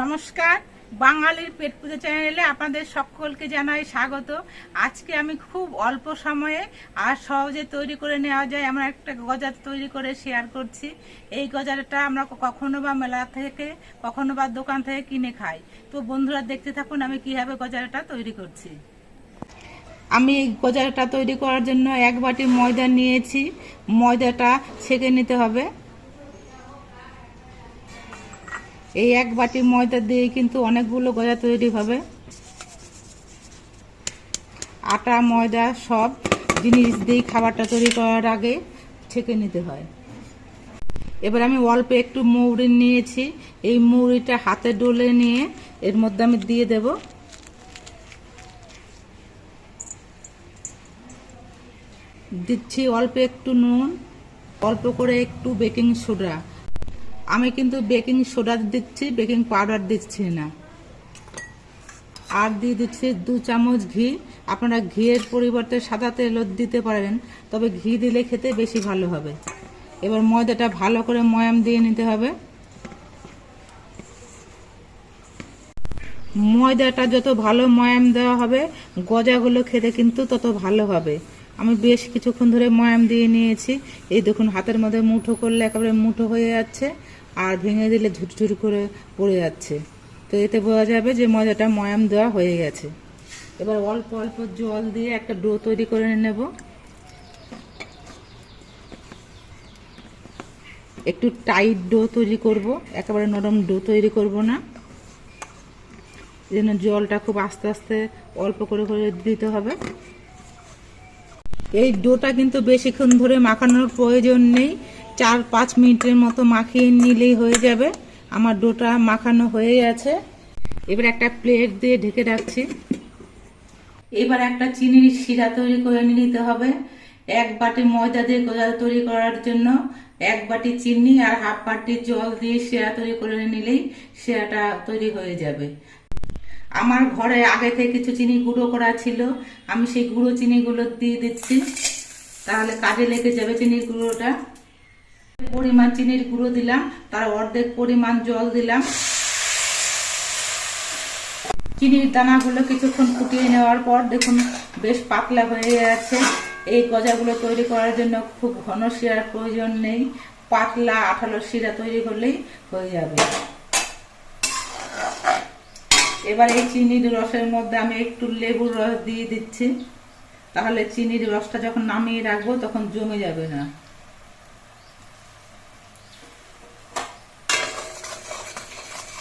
নমস্কার, বাঙালির পেট পুজো চ্যানেলে আপনাদের সকলকে জানাই স্বাগত। আজকে আমি খুব অল্প সময়ে আর সহজে তৈরি করে নেওয়া যায় আমরা একটা গজা তৈরি করে শেয়ার করছি। এই গজাটা আমরা কখনো বা মেলা থেকে, কখনো বা দোকান থেকে কিনে খাই। তো বন্ধুরা, দেখতে থাকুন আমি কীভাবে গজাটা তৈরি করছি। আমি এই গজাটা তৈরি করার জন্য এক বাটি ময়দা নিয়েছি। ময়দাটা ছেঁকে নিতে হবে। এই এক বাটি ময়দা দিয়ে কিন্তু অনেকগুলো গজা তৈরি হবে। আটা, ময়দা সব জিনিস দিয়ে খাবারটা তৈরি করার আগে ছেঁকে নিতে হয়। এবার আমি অল্প একটু মৌরি নিয়েছি। এই মৌরিটা হাতে ডলে নিয়ে এর মধ্যে আমি দিয়ে দেব। দিচ্ছি অল্প একটু নুন, অল্প করে একটু বেকিং সোডা। আমি কিন্তু বেকিং সোডা দিচ্ছি বেকিং পাউডার দিচ্ছি না। আর দিয়ে দিচ্ছি দু চামচ ঘি। আপনারা ঘিয়ের পরিবর্তে সাদা তেলও দিতে পারেন তবে ঘি দিলে খেতে বেশি ভালো হবে। এবার ময়দাটা ভালো করে ময়াম দিয়ে নিতে হবে। ময়দাটা যত ভালো ময়াম দেওয়া হবে, গজাগুলো খেতে কিন্তু তত ভালো হবে। আমি বেশ কিছুক্ষণ ধরে ময়াম দিয়ে নিয়েছি। এই দেখুন, হাতের মধ্যে মুঠো করলে একেবারে মুঠো হয়ে যাচ্ছে। আর ভেঙে দিলে ঝুটঝুট করে পড়ে যাচ্ছে। তো এতে বোঝা যাবে যে ময়দাটা ময়াম দেওয়া হয়ে গেছে। এবার অল্প অল্প জল দিয়ে একটা ডো তৈরি করে নেব। একটু টাইট ডো তৈরি করব, একেবারে নরম ডো তৈরি করব না। জন্য জলটা খুব আস্তে আস্তে অল্প করে করে দিতে হবে। এই ডোটা কিন্তু বেশিক্ষণ ধরে মাখানোর প্রয়োজন নেই। চার, পাঁচ মিনিটের মতো মাখিয়ে নিলেই হয়ে যাবে। আমার ডোটা মাখানো হয়ে গেছে। এবার একটা প্লেট দিয়ে ঢেকে রাখছি। এবার একটা চিনির শিরা তৈরি করে নিতে হবে। এক বাটি ময়দা দিয়ে গোজা তৈরি করার জন্য এক বাটি চিনি আর হাফ বাটি জল দিয়ে শিরা তৈরি করে নিলেই শিরাটা তৈরি হয়ে যাবে। আমার ঘরে আগে থেকে কিছু চিনি গুঁড়ো করা ছিল। আমি সেই গুঁড়ো চিনিগুলো দিয়ে দিচ্ছি। তাহলে কাজে লেগে যাবে চিনির গুঁড়োটা। পরিমাণ চিনির গুঁড়ো দিলাম, তার অর্ধেক পরিমাণ জল দিলাম। চিনির দানাগুলো কিছুক্ষণ ফুটিয়ে নেওয়ার পর দেখুন, বেশ পাতলা হয়ে গেছে এই গজাগুলো তৈরি করার জন্য খুব ঘন শিরার প্রয়োজন নেই। পাতলা আঠালো শিরা তৈরি করলেই হয়ে যাবে। এবার এই চিনির রসের মধ্যে আমি একটু লেবুর রস দিয়ে দিচ্ছি। তাহলে চিনির রসটা যখন নামিয়ে রাখব, তখন জমে যাবে না।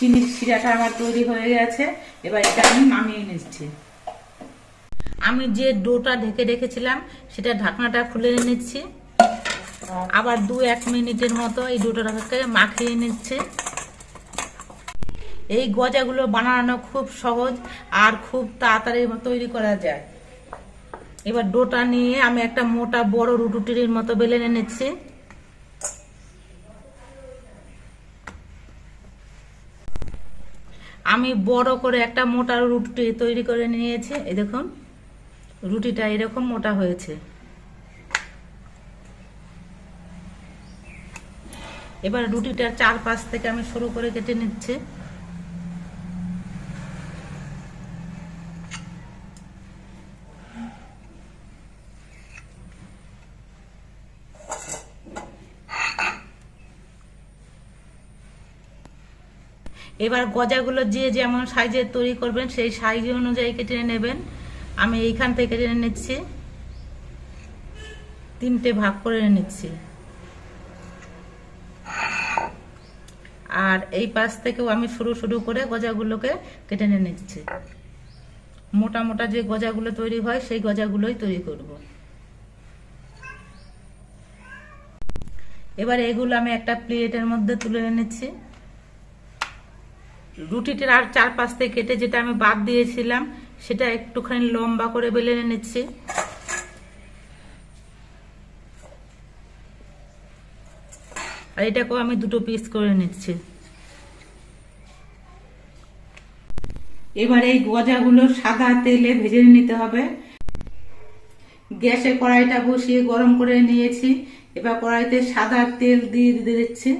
চিনির শিরাটা আমার তৈরি হয়ে গেছে। এবার এটা আমি নামিয়ে নিচ্ছি। আমি যে ডোটা ঢেকে রেখেছিলাম, সেটা ঢাকনাটা খুলে নিচ্ছি। আবার দু এক মিনিটের মতো এই ডোটাটাকে মাখিয়ে নিচ্ছে। এই গজাগুলো বানানো খুব সহজ আর খুব তাড়াতাড়ি তৈরি করা যায়। এবার ডোটা নিয়ে আমি একটা মোটা বড় রুটুটির মতো বেলে নিচ্ছি। আমি বড় করে একটা মোটা রুটি তৈরি করে নিয়েছি। এই দেখুন, রুটিটা এরকম মোটা হয়েছে। এবার রুটিটার চারপাশ থেকে আমি শুরু করে কেটে নিচ্ছি। এবার গজাগুলো যে যেমন সাইজের তৈরি করবেন, সেই সাইজ অনুযায়ী কেটে নেবেন। আমি এইখান থেকে কেটে নিচ্ছি। তিনটে ভাগ করে নিচ্ছি। আর এই পাশ থেকেও আমি শুরু শুরু করে গজাগুলোকে কেটে নিয়ে নিচ্ছি। মোটা মোটা যে গজাগুলো তৈরি হয়, সেই গজাগুলোই তৈরি করব। এবার এগুলো আমি একটা প্লেটের মধ্যে তুলে নিচ্ছি। রুটিটার আর চারপাশ থেকে কেটে যেটা আমি বাদ দিয়েছিলাম, সেটা একটুখানি লম্বা করে বেলে নিচ্ছি আর এটাকেও আমি দুটো পিস করে নিচ্ছি এবার এই গজাগুলো সাদা তেলে ভেজে নিতে হবে। গ্যাসে কড়াইটা বসিয়ে গরম করে নিয়েছি। এবার কড়াইতে সাদা তেল দিয়ে দিচ্ছি।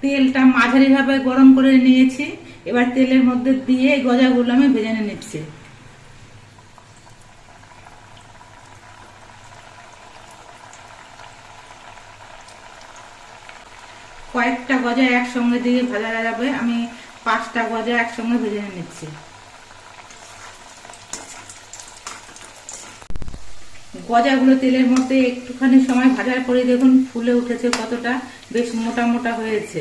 তেলটা মাঝারি ভাবে গরম করে নিয়েছি। এবার তেলের মধ্যে দিয়ে গজা গজাগুলো আমি ভেজে নিচ্ছি। কয়েকটা গজা একসঙ্গে দিয়ে ভাজা যাবে। আমি পাঁচটা গজা একসঙ্গে ভেজে নিচ্ছি। গজাগুলো তেলের মধ্যে একটুখানি সময় ভাজার পরে দেখুন ফুলে উঠেছে কতটা, বেশ মোটা মোটা হয়েছে।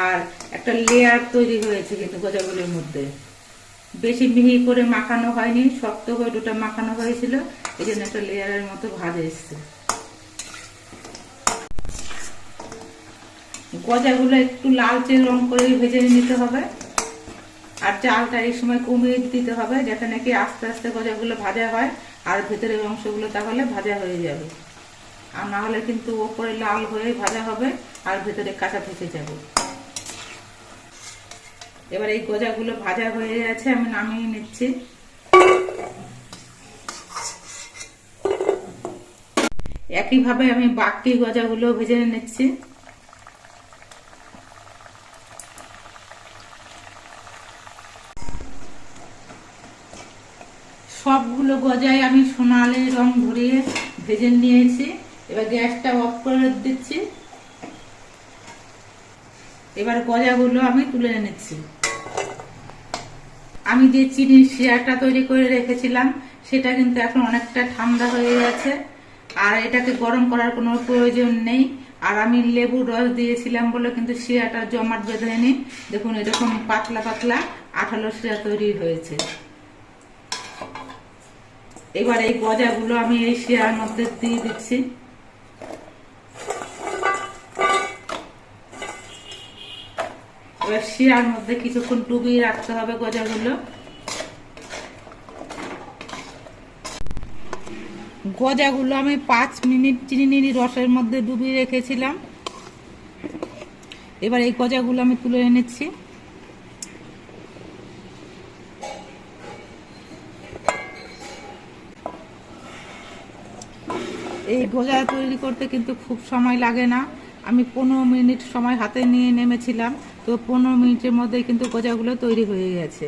আর একটা লেয়ার তৈরি হয়েছে কিন্তু গজাগুলোর মধ্যে। বেশি মিহি করে মাখানো হয়নি, শক্ত করে দুটো মাখানো হয়েছিল এই জন্য একটা লেয়ারের মতো ভাজা এসছে। গজাগুলো একটু লালচে রং করে ভেজে নিতে হবে। আর চালটা এই সময় কমিয়ে দিতে হবে, যাতে নাকি আস্তে আস্তে গজাগুলো ভাজা হয়। আর ভেতরের অংশগুলো তাহলে ভাজা হয়ে যাবে। আর না হলে কিন্তু ওপরে লাল হয়ে ভাজা হবে আর ভেতরে কাঁচা থেকে যাবে। এবার এই গজাগুলো ভাজা হয়ে গেছে, আমি নামিয়ে নিচ্ছি। একইভাবে আমি বাকি গজাগুলো ভেজে নিচ্ছি। সবগুলো গজায় আমি সোনালি রং ভরিয়ে ভেজে নিয়েছি। এবার গ্যাসটা অফ করে দিচ্ছি। এবার গজাগুলো আমি তুলে নিচ্ছি আমি যে চিনির শিরাটা তৈরি করে রেখেছিলাম, সেটা কিন্তু এখন অনেকটা ঠান্ডা হয়ে গেছে। আর এটাকে গরম করার কোনো প্রয়োজন নেই। আর আমি লেবুর রস দিয়েছিলাম বলে কিন্তু শিরাটা জমাট বেঁধেনি দেখুন, এরকম পাতলা পাতলা আঠালো শিরা তৈরি হয়েছে। এবার এই গজাগুলো আমি এই শিয়ার মধ্যে দিয়ে দিচ্ছি। এবার শিরার মধ্যে কিছুক্ষণ ডুবিয়ে রাখতে হবে গজাগুলো। গজাগুলো আমি পাঁচ মিনিট, চিনি রসের মধ্যে ডুবিয়ে রেখেছিলাম। এবার এই গজাগুলো আমি তুলে এনেছি। এই গোজা তৈরি করতে কিন্তু খুব সময় লাগে না। আমি পনেরো মিনিট সময় হাতে নিয়ে নেমেছিলাম, তো পনেরো মিনিটের মধ্যে কিন্তু গজাগুলো তৈরি হয়ে গেছে।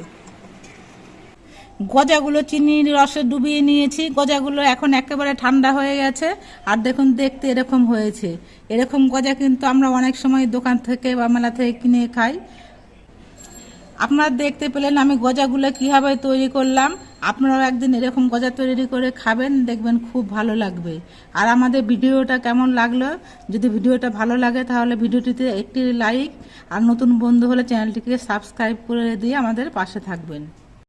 গজাগুলো চিনির রসে ডুবিয়ে নিয়েছি, গজাগুলো এখন একেবারে ঠান্ডা হয়ে গেছে। আর দেখুন, দেখতে এরকম হয়েছে। এরকম গজা কিন্তু আমরা অনেক সময় দোকান থেকে বা মেলা থেকে কিনে খাই। আপনারা দেখতে পেলেন আমি গজাগুলো কীভাবে তৈরি করলাম। আপনারাও একদিন এরকম গজা তৈরি করে খাবেন, দেখবেন খুব ভালো লাগবে। আর আমাদের ভিডিওটা কেমন লাগল? যদি ভিডিওটা ভালো লাগে, তাহলে ভিডিওটিতে একটি লাইক, আর নতুন বন্ধু হলে চ্যানেলটিকে সাবস্ক্রাইব করে দিয়ে আমাদের পাশে থাকবেন।